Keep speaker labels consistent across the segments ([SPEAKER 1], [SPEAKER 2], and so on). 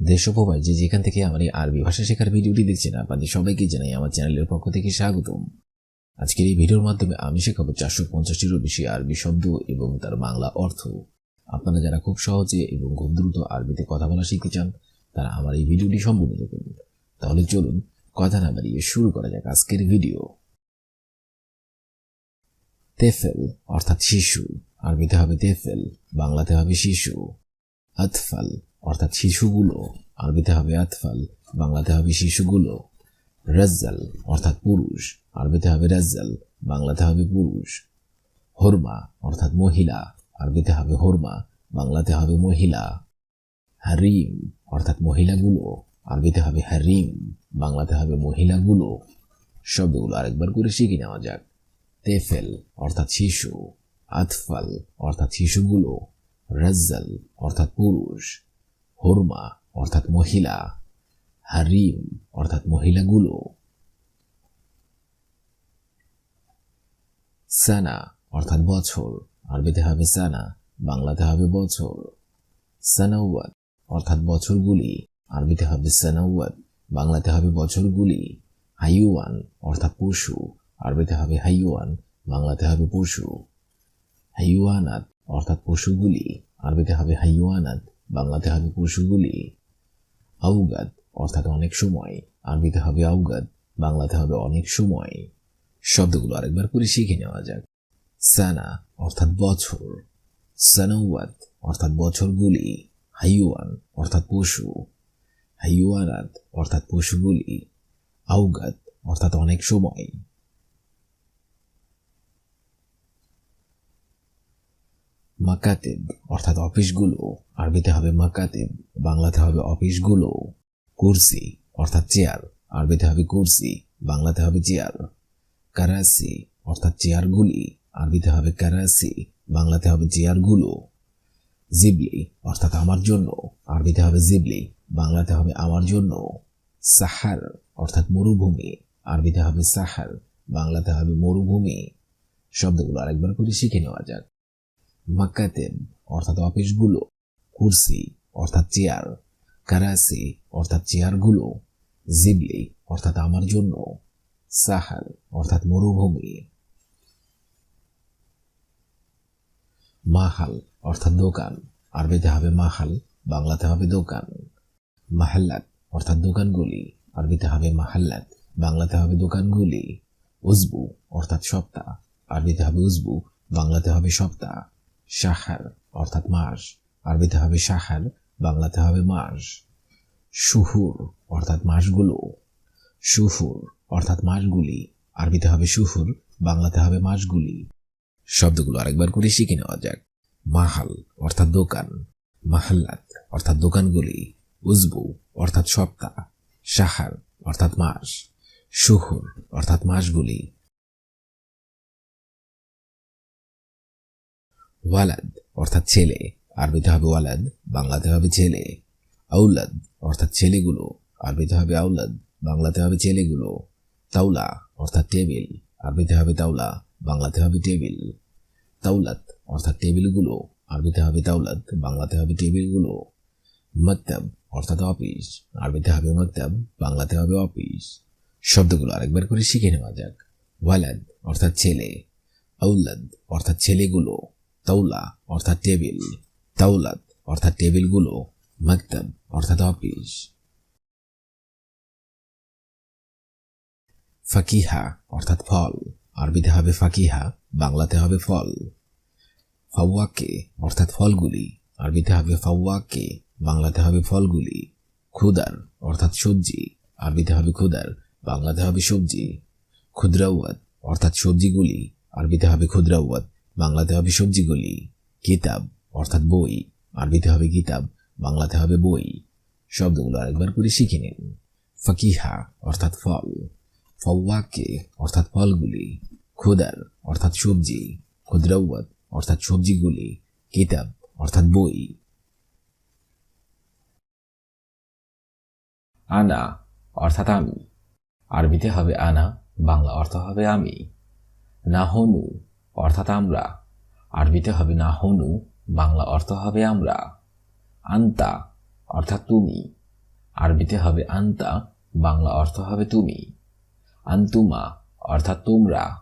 [SPEAKER 1] দেশ যে যেখান থেকে আমার এই আরবি ভাষা শেখার ভিডিওটি দেখছেন আপনাদের সবাইকে জানাই আমার চ্যানেলের পক্ষ থেকে স্বাগতম। আজকের এই ভিডিওর মাধ্যমে আমি শেখাবো চারশো পঞ্চাশটিরও বেশি আরবি শব্দ এবং তার বাংলা অর্থ। আপনারা যারা খুব সহজে এবং খুব দ্রুত আরবিতে কথা বলা শিখতে চান, তারা আমার এই ভিডিওটি সম্পূর্ণ দেখুন। তাহলে চলুন কথা না বাড়িয়ে শুরু করা যাক আজকের ভিডিও। তেফেল অর্থাৎ শিশু। আরবিতে হবে তেফেল, বাংলাতে হবে শিশু। আতফাল অর্থাৎ শিশুগুলো, আরবিতে হবে আতফাল, বাংলাতে হবে শিশুগুলো, রাজ্জাল, অর্থাৎ পুরুষ, আরবিতে হবে রাজ্জাল, বাংলাতে হবে পুরুষ। হরমা, অর্থাৎ মহিলা, আরবিতে হবে হরমা, বাংলাতে হবে মহিলা। হারিম, অর্থাৎ মহিলাগুলো, আরবিতে হবে হারিম, বাংলাতে হবে মহিলাগুলো। শব্দগুলো আরেকবার করে শিখে নেওয়া যাক। তেফেল, অর্থাৎ শিশু। আতফাল, অর্থাৎ শিশুগুলো। রাজ্জাল, অর্থাৎ পুরুষ। হরমা, অর্থাৎ মহিলা, হারিম, অর্থাৎ মহিলাগুলো, সানা, অর্থাৎ বছর, আরবিতে হবে সানা, বাংলাতে হবে বছর, সানাওয়াত, অর্থাৎ বছরগুলি, আরবিতে হবে সানাওয়াত, বাংলাতে হবে বছরগুলি, হাইওয়ান, অর্থাৎ পশু, আরবিতে হবে হাইওয়ান, বাংলাতে হবে পশু, হাইওয়ানাত, অর্থাৎ পশুগুলি, আরবিতে হবে হাইওয়ানাত বাংলাতে হবে পশুগুলি আউগাদ, অর্থাৎ অনেক সময়। আরবিতে হবে আউগাদ, বাংলাতে হবে অনেক সময়। শব্দগুলো আরেকবার করে শিখে নেওয়া যাক। সানা, অর্থাৎ বছর। সানাওয়াত, অর্থাৎ বছরগুলি। হাইওয়ান, অর্থাৎ পশু। হাইওয়ানাত, অর্থাৎ পশুগুলি। আউগাদ, অর্থাৎ অনেক সময়। মাকাতেব, অর্থাৎ অফিসগুলো। আরবিতে হবে মাকাতেব, বাংলাতে হবে অফিসগুলো। কুরসি, অর্থাৎ চেয়ার। আরবিতে হবে কুরসি, বাংলাতে হবে চেয়ার। কারাসি, অর্থাৎ চেয়ারগুলি। আরবিতে হবে কারাসি, বাংলাতে হবে চেয়ারগুলো। জিবলি, অর্থাৎ আমার জন্য। আরবিতে হবে জিবলি, বাংলাতে হবে আমার জন্য। সাহার, অর্থাৎ মরুভূমি। আরবিতে হবে সাহার, বাংলাতে হবে মরুভূমি। শব্দগুলো আরেকবার করে শিখে নেওয়া যাক। মাকাতেব অর্থাৎ অফিসগুলো, কুরসি, অর্থাৎ চেয়ার, কারাসি, অর্থাৎ চেয়ারগুলো, জিবলি, অর্থাৎ আমার জন্য সাহার অর্থাৎ মরুভূমি, মাহাল, অর্থাৎ দোকান, আরবিতে হবে মাহাল, বাংলাতে হবে দোকান, মাহাল্লাত, অর্থাৎ দোকানগুলি, আরবিতে হবে মাহাল্লাত, বাংলাতে হবে দোকানগুলি, উজবু, অর্থাৎ সপ্তাহ, আরবিতে হবে উজবু, বাংলাতে হবে সপ্তাহ সাহার অর্থাৎ মাস আরবিতে হবে সাহার বাংলাতে হবে মাস শুহুর, অর্থাৎ মাসগুলো শুহুর, অর্থাৎ মাসগুলি আরবিতে হবে শুহুর, বাংলাতে হবে মাসগুলি শব্দগুলো আরেকবার করে শিখে নেওয়া যাক। মাহাল, অর্থাৎ দোকান। মাহাল্লাত, অর্থাৎ দোকানগুলি। উজবু, অর্থাৎ সপ্তাহ। সাহার অর্থাৎ মাস শুহুর, অর্থাৎ মাসগুলি ওয়ালাদ অর্থাৎ ছেলে। আরবিতে হবে ওয়ালাদ, বাংলাতে হবে ছেলে। আউলাদ অর্থাৎ ছেলেগুলো, আরবিতে হবে আউলাদ, বাংলাতে হবে ছেলেগুলো। তাওলা অর্থাৎ টেবিল, আরবিতে হবে তাওলা, বাংলাতে হবে টেবিল। তাওলাত অর্থাৎ টেবিলগুলো, আরবিতে হবে তাওলাত, বাংলাতে হবে টেবিলগুলো। মক্তাব অর্থাৎ অফিস, আরবিতে হবে মক্তাব, বাংলাতে হবে অফিস। শব্দগুলো আরেকবার করে শিখে নেওয়া যাক। ওয়ালাদ অর্থাৎ ছেলে। আউলাদ অর্থাৎ ছেলেগুলো। তাওলা অর্থাৎ টেবিল, তাওলাত অর্থাৎ টেবিলগুলো, মক্তব অর্থাৎ অফিস। ফাকিহা অর্থাৎ ফল, আরবিতে হবে ফাকিহা, বাংলাতে হবে ফল। ফাওয়াকে অর্থাৎ ফলগুলি, আরবিতে হবে ফাওয়াকে, বাংলাতে হবে ফলগুলি। খুদার অর্থাৎ সবজি, আরবিতে হবে খুদার, বাংলাতে হবে সবজি। ক্ষুদ্রাওয়াত অর্থাৎ সবজিগুলি, আরবিতে হবে ক্ষুদ্রাওয়াত বাংলাতে হবে সবজিগুলি। কিতাব, অর্থাৎ বই। আরবিতে হবে কিতাব, বাংলাতে হবে বই। শব্দগুলো আরেকবার করে শিখে নিন। ফকিহা, অর্থাৎ ফল। ফওয়াকে, অর্থাৎ ফলগুলি। খুদার, অর্থাৎ সবজি। ক্ষুদ্রাওয়াত অর্থাৎ সবজিগুলি। কিতাব, অর্থাৎ বই।
[SPEAKER 2] আনা, অর্থাৎ আমি। আরবিতে হবে আনা, বাংলা অর্থ হবে আমি। না নাহনু অর্থাৎ আমরা। আরবিতে হবে না হনু, বাংলা অর্থ হবে আমরা। আন্তা, অর্থাৎ তুমি। আরবিতে হবে আন্তা, বাংলা অর্থ হবে তুমি। আন্তুমা, অর্থাৎ তোমরা।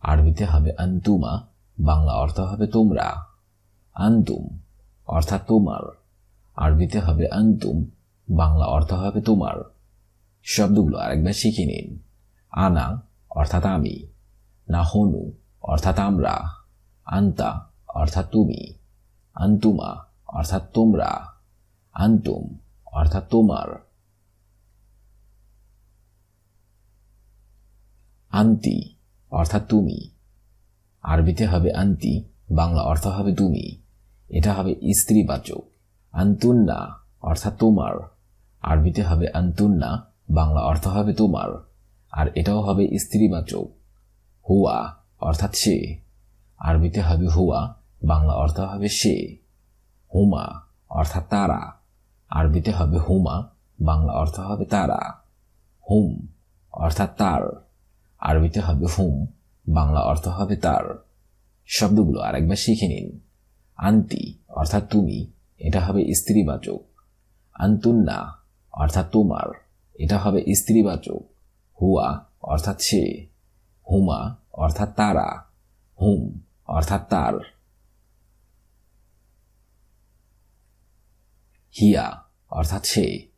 [SPEAKER 2] আরবিতে হবে আন্তুমা, বাংলা অর্থ হবে তোমরা। আন্তুম, অর্থাৎ তোমার। আরবিতে হবে আন্তুম, বাংলা অর্থ হবে তোমার। শব্দগুলো আরেকবার শিখে নিন। আনা, অর্থাৎ আমি। নাহনু অর্থাৎ আমরা, আন্তা অর্থাৎ তুমি, আন্তুমা অর্থাৎ তোমরা, আন্তুম অর্থাৎ তোমার। আন্তি অর্থাৎ তুমি। আরবিতে হবে আন্তি, বাংলা অর্থ হবে তুমি। এটা হবে স্ত্রীবাচক। আন্তুন্না অর্থাৎ তোমার। আরবিতে হবে আন্তুন্না, বাংলা অর্থ হবে তোমার। আর এটাও হবে স্ত্রীবাচক। হুয়া অর্থাৎ সে। আরবিতে হবে হুয়া, বাংলা অর্থ হবে সে। হুমা অর্থাৎ তারা। আরবিতে হবে হুমা, বাংলা অর্থ হবে তারা। হুম অর্থাৎ তার। আরবিতে হবে হুম, বাংলা অর্থ হবে তার। শব্দগুলো আরেকবার শিখে নিন। আন্তি অর্থাৎ তুমি, এটা হবে স্ত্রীবাচক। আন্তুন্না অর্থাৎ তোমার, এটা হবে স্ত্রীবাচক। হুয়া অর্থাৎ সে। হুমা অর্থাৎ তারা। হুম, অর্থাৎ তার। হিয়া, অর্থাৎ সে।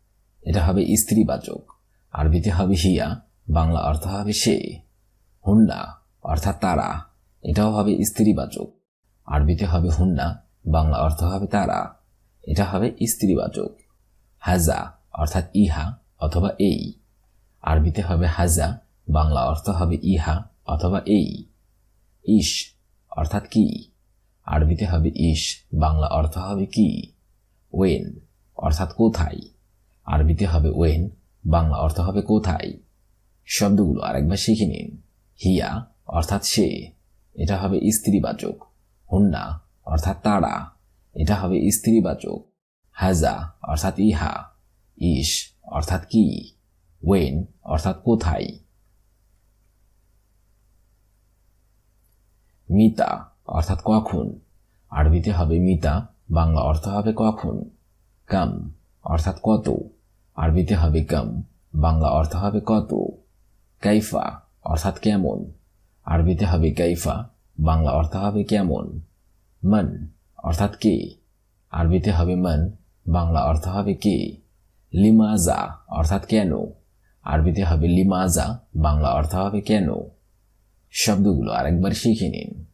[SPEAKER 2] এটা হবে স্ত্রীবাচক। আরবিতে হবে হিয়া, বাংলা অর্থ হবে সে। হুন্না, অর্থাৎ তারা। এটাও হবে স্ত্রীবাচক। আরবিতে হবে হুন্না, বাংলা অর্থ হবে তারা। এটা হবে স্ত্রীবাচক। হাজা, অর্থাৎ ইহা অথবা এই। আরবিতে হবে হাজা, বাংলা অর্থ হবে ইহা। অথবা এই। ইস অর্থাৎ কি? আরবিতে হবে ইস বাংলা অর্থ হবে কি? ওয়েন অর্থাৎ কোথায়? আরবিতে হবে ওয়েন, বাংলা অর্থ হবে কোথায়? শব্দগুলো আরেকবার শিখে নিন। হিয়া অর্থাৎ সে। এটা হবে স্ত্রীবাচক। হুন্না অর্থাৎ তারা। এটা হবে স্ত্রীবাচক। হাজা অর্থাৎ ইহা। ইস অর্থাৎ কি? ওয়েন অর্থাৎ কোথায়? মিতা, অর্থাৎ কখন? আরবিতে হবে মিতা, বাংলা অর্থ হবে কখন? কাম, অর্থাৎ কত? আরবিতে হবে কাম, বাংলা অর্থ হবে কত? কাইফা, অর্থাৎ কেমন? আরবিতে হবে কাইফা, বাংলা অর্থ হবে কেমন? মন, অর্থাৎ কে? আরবিতে হবে মন, বাংলা অর্থ হবে কে? লিমাজা, অর্থাৎ কেন? আরবিতে হবে লিমাজা, বাংলা অর্থ হবে কেন? শব্দগুলো আরেকবার শিখে নিন।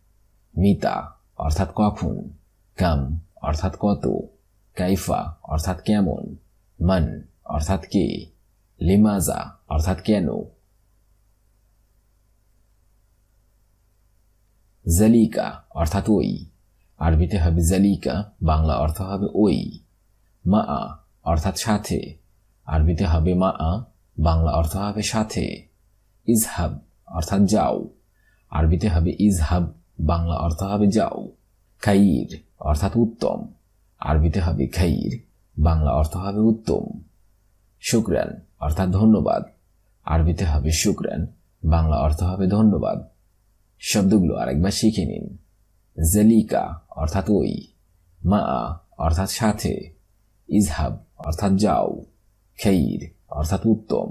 [SPEAKER 2] মিতা, অর্থাৎ কখন। কাম, অর্থাৎ কত। কাইফা, অর্থাৎ কেমন। মন, অর্থাৎ কে। লিমাজা, অর্থাৎ কেন। জালিকা, অর্থাৎ ওই। আরবিতে হবে জালিকা, বাংলা অর্থ হবে ওই। মা আ অর্থাৎ সাথে। আরবিতে হবে মা আ বাংলা অর্থ হবে সাথে। ইজহাব, অর্থাৎ যাও। আরবিতে হবে ইজহাব, বাংলা অর্থ হবে যাও, খাইর অর্থাৎ উত্তম। আরবিতে হবে খাইর, বাংলা অর্থ হবে উত্তম। শুক্রান অর্থাৎ ধন্যবাদ। আরবিতে হবে শুক্রান, বাংলা অর্থ হবে ধন্যবাদ। শব্দগুলো আরেকবার শিখে নিন। জেলিকা অর্থাৎ ওই, মা অর্থাৎ সাথে, ইজহাব অর্থাৎ যাও, খেইর অর্থাৎ উত্তম,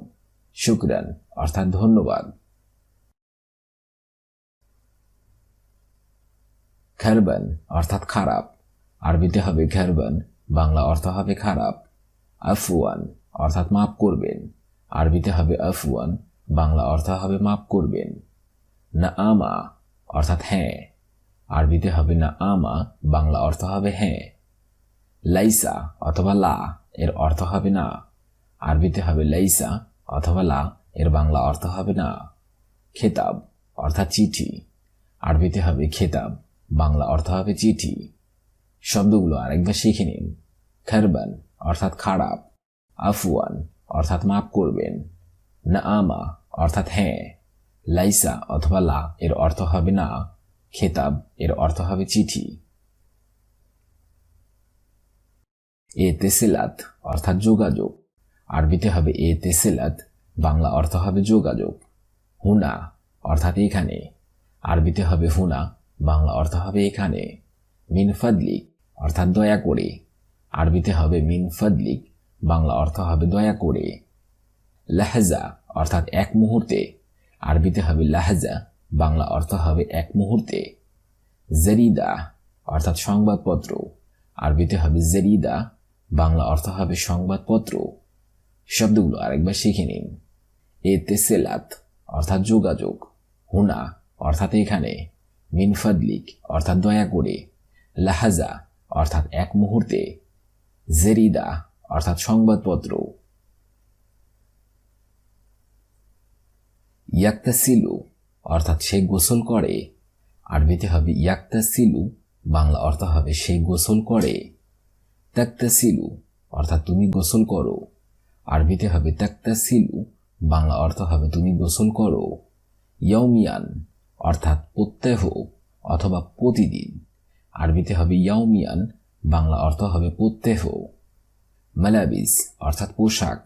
[SPEAKER 2] শুক্রান অর্থাৎ ধন্যবাদ। খেরবান অর্থাৎ খারাপ। আরবিতে হবে খেরবান বাংলা অর্থ হবে খারাপ। আফওয়ান অর্থাৎ মাফ করবেন। আরবিতে হবে আফওয়ান, বাংলা অর্থ হবে মাফ করবেন। না আমা অর্থাৎ হ্যাঁ। আরবিতে হবে না আমা বাংলা অর্থ হবে হ্যাঁ। লাইসা অথবা লা, এর অর্থ হবে না। আরবিতে হবে লাইসা অথবা লা, এর বাংলা অর্থ হবে না। খেতাব অর্থাৎ চিঠি। আরবিতে হবে খেতাব বাংলা অর্থ হবে চিঠি। শব্দগুলো আরেকবার শিখে নিন। খারবান অর্থাৎ খারাপ। আফওয়ান অর্থাৎ মাফ করবেন। না আমা অর্থাৎ হ্যাঁ। লাইসা অথবা লা এর অর্থ হবে না। খেতাব এর অর্থ হবে চিঠি। এ তেসেলাত অর্থাৎ যোগাযোগ। আরবিতে হবে এ তেসেলাত, বাংলা অর্থ হবে যোগাযোগ। হুনা অর্থাৎ এখানে। আরবিতে হবে হুনা বাংলা অর্থ হবে এখানে মিন ফাদলিক অর্থাৎ দয়া করে। আরবিতে হবে মিন ফাদলিক বাংলা অর্থ হবে দয়া করে। লাহাজা, অর্থাৎ এক মুহূর্তে। আরবিতে হবে লাহাজা, বাংলা অর্থ হবে এক মুহূর্তে। জেরিদা, অর্থাৎ সংবাদপত্র। আরবিতে হবে জেরিদা, বাংলা অর্থ হবে সংবাদপত্র। শব্দগুলো আরেকবার শিখে নিন। এ তেসেলাত অর্থাৎ যোগাযোগ। হুনা, অর্থাৎ এখানে। মিনফাদলিক অর্থাৎ দয়া করে। লাহাজা, অর্থাৎ এক মুহূর্তে। জেরিদা, অর্থাৎ সংবাদপত্র। ইয়াক্তাসিলু, অর্থাৎ সে গোসল করে। আরবিতে হবে ইয়াক্তাসিলু, বাংলা অর্থ হবে সে গোসল করে। তাক্তাসিলু, অর্থাৎ তুমি গোসল করো। আরবিতে হবে তাক্তাসিলু, বাংলা অর্থ হবে তুমি গোসল করো। ইয়মিয়ান অর্থাৎ প্রত্যহ অথবা প্রতিদিন। আরবিতে হবে ইয়াউমিয়ান, বাংলা অর্থ হবে প্রত্যহ। মালাবিস অর্থাৎ পোশাক।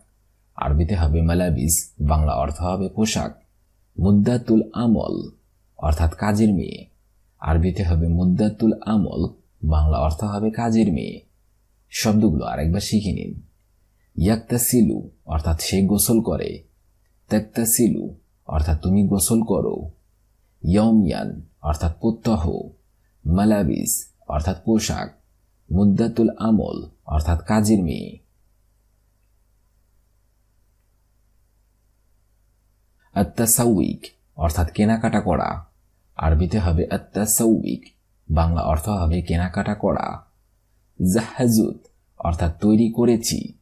[SPEAKER 2] আরবিতে হবে মালাবিস বাংলা অর্থ হবে পোশাক। মুদ্দাতুল আমল অর্থাৎ কাজের মেয়ে। আরবিতে হবে মুদ্দাতুল আমল, বাংলা অর্থ হবে কাজের মেয়ে। শব্দগুলো আরেকবার শিখে নিন। ইয়াক্তাসিলু অর্থাৎ সে গোসল করে। তেক্তাসিলু অর্থাৎ তুমি গোসল করো। ইয়মিয়ান অর্থাৎ প্রত্যহ, মালাবিস, অর্থাৎ পোশাক, মুদ্দাতুল আমল, অর্থাৎ কাজের মেয়ে। আত্মাসাউইক অর্থাৎ কেনাকাটা করা। আরবিতে হবে আত্মাসাউইক বাংলা অর্থ হবে কেনাকাটা করা। জাহাজুদ, অর্থাৎ তৈরি করেছি।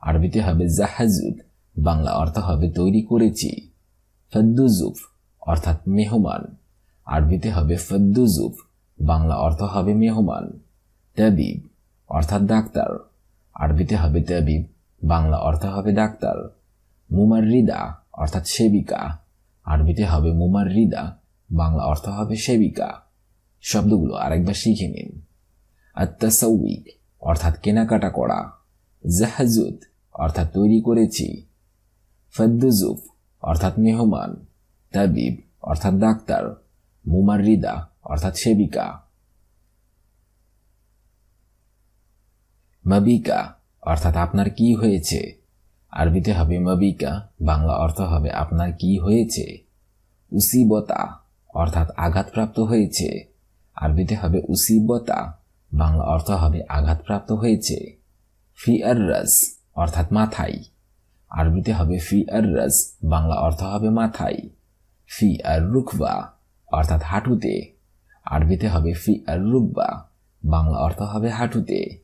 [SPEAKER 2] আরবিতে হবে জাহাজুদ, বাংলা অর্থ হবে তৈরি করেছি। ফদ্দুজুফ অর্থাৎ মেহমান। আরবিতে হবে ফদ্দুজুফ, বাংলা অর্থ হবে মেহমান। তাবিব, অর্থাৎ ডাক্তার। আরবিতে হবে তাবিব, বাংলা অর্থ হবে ডাক্তার। মুমাররিদা, অর্থাৎ সেবিকা। আরবিতে হবে মুমাররিদা, বাংলা অর্থ হবে সেবিকা। শব্দগুলো আরেকবার শিখে নিন। আত্মাসৌবিক অর্থাৎ কেনাকাটা করা। জাহাজুদ অর্থাৎ তৈরি করেছি। ফদ্দুজুফ, অর্থাৎ মেহমান। তাবিব, অর্থাৎ ডাক্তার, মুমাররিদা, অর্থাৎ সেবিকা। মাবিকা, অর্থাৎ আপনার কি হয়েছে? আরবিতে হবে মাবিকা, বাংলা অর্থ হবে আপনার কি হয়েছে? উসিবতা, অর্থাৎ আঘাতপ্রাপ্ত হয়েছে। আরবিতে হবে উসিবতা, বাংলা অর্থ হবে আঘাতপ্রাপ্ত হয়েছে। ফি আর্রাস অর্থাৎ মাথায়। আরবিতে হবে ফি আর্রাস বাংলা অর্থ হবে মাথায়। ফি আর রুকবা, অর্থাৎ হাঁটুতে। আরবিতে হবে ফি আর রুকবা, বাংলা অর্থ হবে হাঁটুতে।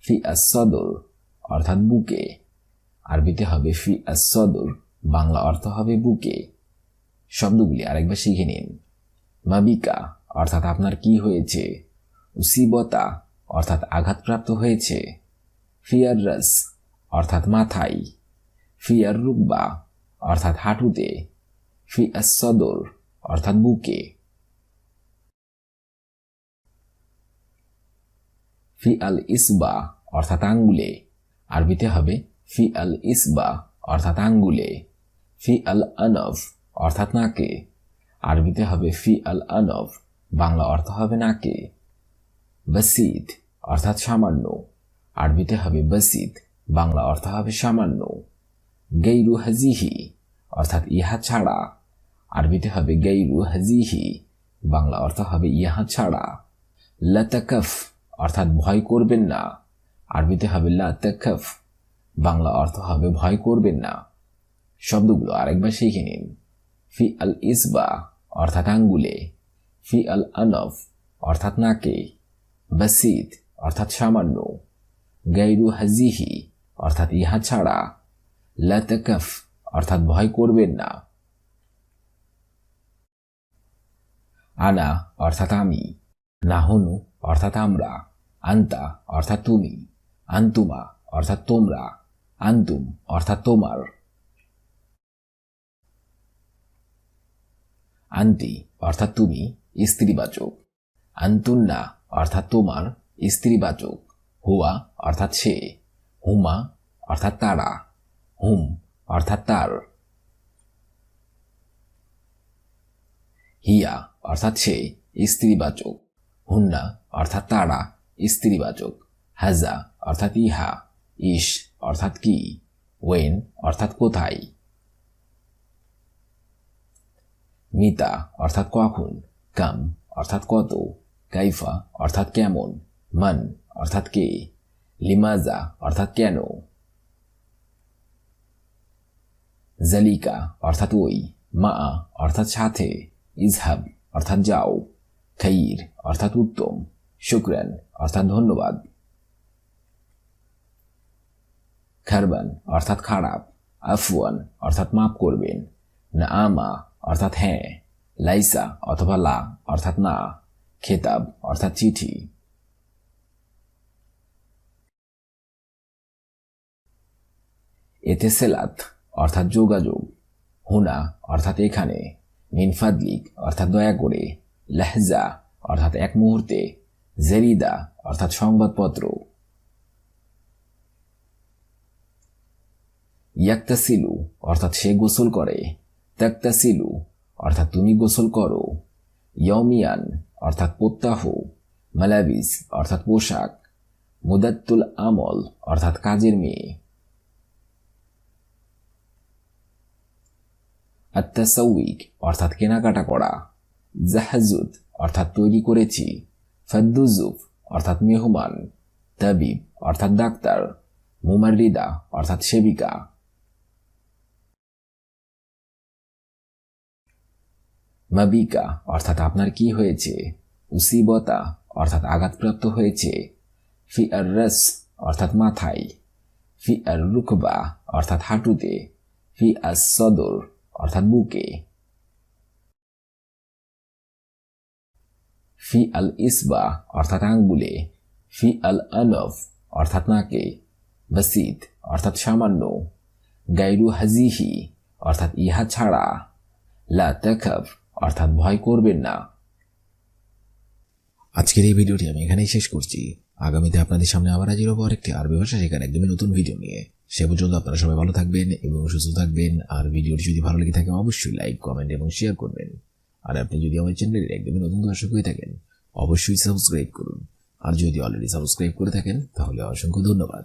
[SPEAKER 2] ফি আর সদর, অর্থাৎ বুকে। আরবিতে হবে ফি আর সদর, বাংলা অর্থ হবে বুকে। শব্দগুলি আরেকবার শিখে নিন। মাবিকা, অর্থাৎ আপনার কি হয়েছে। উসিবতা, অর্থাৎ আঘাতপ্রাপ্ত হয়েছে। ফিয়াররাস অর্থাৎ মাথায়। ফিয়ার রুকবা, অর্থাৎ হাঁটুতে। আস সদর অর্থাৎ বুকে। ফি আল ইসবা অর্থাৎ আঙ্গুলে। আরবিতে হবে ফি আল ইসবা অর্থাৎ আঙ্গুলে। ফি আল আনফ অর্থাৎ নাকে। আরবিতে হবে ফি আল আনফ বাংলা অর্থ হবে নাকে। বাসিদ অর্থাৎ সামান্য। আরবিতে হবে বাসিদ বাংলা অর্থ হবে সামান্য। গেইরু হাজিহি, অর্থাৎ ইহা ছাড়া। আরবিতে হবে গেইরু হাজিহি, বাংলা অর্থ হবে ইহা ছাড়া। লাতাকফ, অর্থাৎ ভয় করবেন না। আরবিতে হবে লাতাকফ, বাংলা অর্থ হবে ভয় করবেন না। শব্দগুলো আরেকবার শিখে নিন। ফি আল ইসবা, অর্থাৎ আঙ্গুলে। ফি আল আনফ, অর্থাৎ নাকে। বাসিদ অর্থাৎ সামান্য। গাইরু হাজিহি, অর্থাৎ ইহা ছাড়া। লাতাকফ, অর্থাৎ ভয় করবেন না। আনা অর্থাৎ আমি নাহনু অর্থাৎ আমরা, আন্তা অর্থাৎ তুমি, আন্তুমা অর্থাৎ তোমরা, আন্তুম অর্থাৎ তোমার। আন্তি অর্থাৎ তুমি, স্ত্রীবাচক। আন্তুন্না অর্থাৎ তোমার, স্ত্রীবাচক। হুয়া অর্থাৎ সে। হুমা অর্থাৎ তারা। হুম অর্থাৎ তার। হিয়া অর্থাৎ সে স্ত্রীবাচক। হুন্না, অর্থাৎ তারা, স্ত্রীবাচক। হাজা, অর্থাৎ ইহা। ইস অর্থাৎ কি? ওয়েন, অর্থাৎ কোথায়? মিতা, অর্থাৎ কখন? কাম, অর্থাৎ কত? কাইফা, অর্থাৎ কেমন? মান, অর্থাৎ কে? লিমাজা, অর্থাৎ কেন? জালিকা, অর্থাৎ ওই। মা, অর্থাৎ সাথে। ইজহাব অর্থাৎ যাও। খাইর, অর্থাৎ উত্তম। শুক্রান, অর্থাৎ ধন্যবাদ। খারবান, অর্থাৎ খারাপ। আফওয়ান, অর্থাৎ মাফ করবেন। না আমা অর্থাৎ হ্যাঁ। লাইসা, অথবা লা, অর্থাৎ না। খেতাব, অর্থাৎ চিঠি। এতে সেলাত, অর্থাৎ যোগাযোগ। হুনা, অর্থাৎ এখানে। মিনফাদলিক অর্থাৎ দয়া করে। লেহজা, অর্থাৎ এক মুহূর্তে। জেরিদা, অর্থাৎ সংবাদপত্র। ইয়াক্তাসিলু, অর্থাৎ সে গোসল করে। তাক্তাসিলু, অর্থাৎ তুমি গোসল করো। ইয়মিয়ান অর্থাৎ প্রত্যাহ। মালাবিস, অর্থাৎ পোশাক। মুদাত্তুল আমল, অর্থাৎ কাজের মেয়ে। আত্মাসৌইক অর্থাৎ কেনাকাটা করা। জাহাজুদ, অর্থাৎ তৈরি করেছি। ফদ্দুজুফ অর্থাৎ মেহমান। তাবিব, অর্থাৎ ডাক্তার। মুমারিদা অর্থাৎ সেবিকা। মাবিকা, অর্থাৎ আপনার কি হয়েছে? উসিবতা, অর্থাৎ আঘাতপ্রাপ্ত হয়েছে। ফি আর রস অর্থাৎ মাথায়। ফি আর রুকবা অর্থাৎ হাঁটুতে। ফি আস সদর অর্থাৎ বুকে। ফি আল ইসবা অর্থাৎ আঙ্গুলে। ফি আল আনফ অর্থাৎ নাকে। বাসিদ অর্থাৎ সামান্য। গাইরু হাজিহি অর্থাৎ ইহা ছাড়া। লা তাকাফ অর্থাৎ ভয় করবেন না।
[SPEAKER 1] আজকের এই ভিডিওটি আমি এখানেই শেষ করছি। আগামীতে আপনাদের সামনে আবার হাজির হব আরেকটি আরবি ভাষা শেখার একদমই নতুন ভিডিও নিয়ে। সে পর্যন্ত আপনারা সবাই ভালো থাকবেন এবং সুস্থ থাকবেন। আর ভিডিওটি যদি ভালো লেগে থাকে, অবশ্যই লাইক কমেন্ট এবং শেয়ার করবেন। আর আপনি যদি আমার চ্যানেলের একদমই নতুন দর্শক হয়ে থাকেন, অবশ্যই সাবস্ক্রাইব করুন। আর যদি অলরেডি সাবস্ক্রাইব করে থাকেন, তাহলে অসংখ্য ধন্যবাদ।